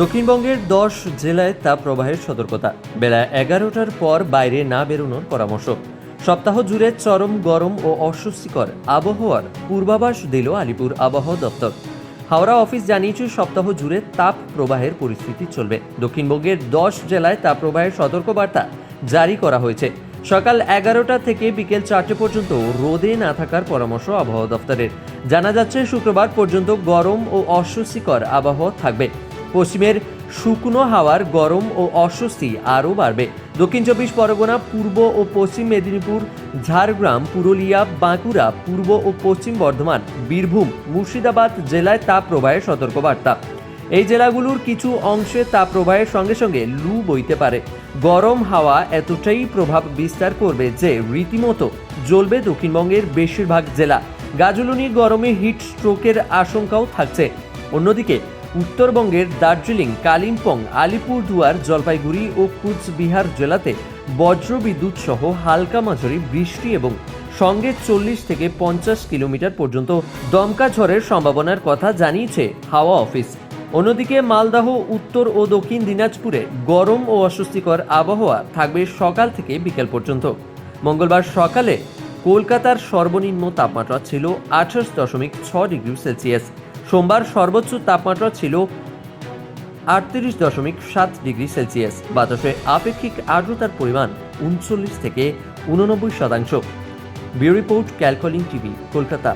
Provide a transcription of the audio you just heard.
দক্ষিণবঙ্গের দশ জেলায় তাপ প্রবাহের সতর্কতা। বেলা এগারোটার পর বাইরে না বেরোনোর পরামর্শ। সপ্তাহ জুড়ে চরম গরম ও অস্বস্তিকর আবহাওয়ার পূর্বাভাস দিল আলিপুর আবহাওয়া দপ্তর। হাওড়া অফিস জানিয়েছে, সপ্তাহ জুড়ে তাপ প্রবাহের পরিস্থিতি চলবে। দক্ষিণবঙ্গের দশ জেলায় তাপ প্রবাহের সতর্কবার্তা জারি করা হয়েছে। সকাল এগারোটা থেকে বিকেল চারটে পর্যন্ত রোদে না থাকার পরামর্শ আবহাওয়া দপ্তরের। জানা যাচ্ছে, শুক্রবার পর্যন্ত গরম ও অস্বস্তিকর আবহাওয়া থাকবে। পশ্চিমের শুকনো হাওয়ার গরম ও অস্বস্তি আরও বাড়বে। দক্ষিণ চব্বিশ পরগনা, পূর্ব ও পশ্চিম মেদিনীপুর, ঝাড়গ্রাম, পুরুলিয়া, বাঁকুড়া, পূর্ব ও পশ্চিম বর্ধমান, বীরভূম, মুর্শিদাবাদ জেলায় তাপ প্রবাহের সতর্কবার্তা। এই জেলাগুলোর কিছু অংশে তাপ প্রবাহের সঙ্গে সঙ্গে লু বইতে পারে। গরম হাওয়া এতটাই প্রভাব বিস্তার করবে যে রীতিমতো জ্বলবে দক্ষিণবঙ্গের বেশিরভাগ জেলা। গাজলুনি গরমে হিট স্ট্রোকের আশঙ্কাও থাকছে। অন্যদিকে উত্তরবঙ্গের দার্জিলিং, কালিম্পং, আলিপুরদুয়ার, জলপাইগুড়ি ও কুচবিহার জেলাতে বজ্রবিদ্যুৎ সহ হালকা মাঝারি বৃষ্টি এবং সঙ্গে চল্লিশ থেকে পঞ্চাশ কিলোমিটার পর্যন্ত দমকা ঝড়ের সম্ভাবনার কথা জানিয়েছে হাওয়া অফিস। অন্যদিকে মালদাহ, উত্তর ও দক্ষিণ দিনাজপুরে গরম ও অস্বস্তিকর আবহাওয়া থাকবে সকাল থেকে বিকেল পর্যন্ত। মঙ্গলবার সকালে কলকাতার সর্বনিম্ন তাপমাত্রা ছিল আঠাশ দশমিক ছ ডিগ্রি সেলসিয়াস। সোমবার সর্বোচ্চ তাপমাত্রা ছিল আটত্রিশ দশমিক সাত ডিগ্রি সেলসিয়াস। বাতাসে আপেক্ষিক আর্দ্রতার পরিমাণ উনচল্লিশ থেকে উননব্বই শতাংশ। ব্যুরো রিপোর্ট ক্যালকলিং টিভি, কলকাতা।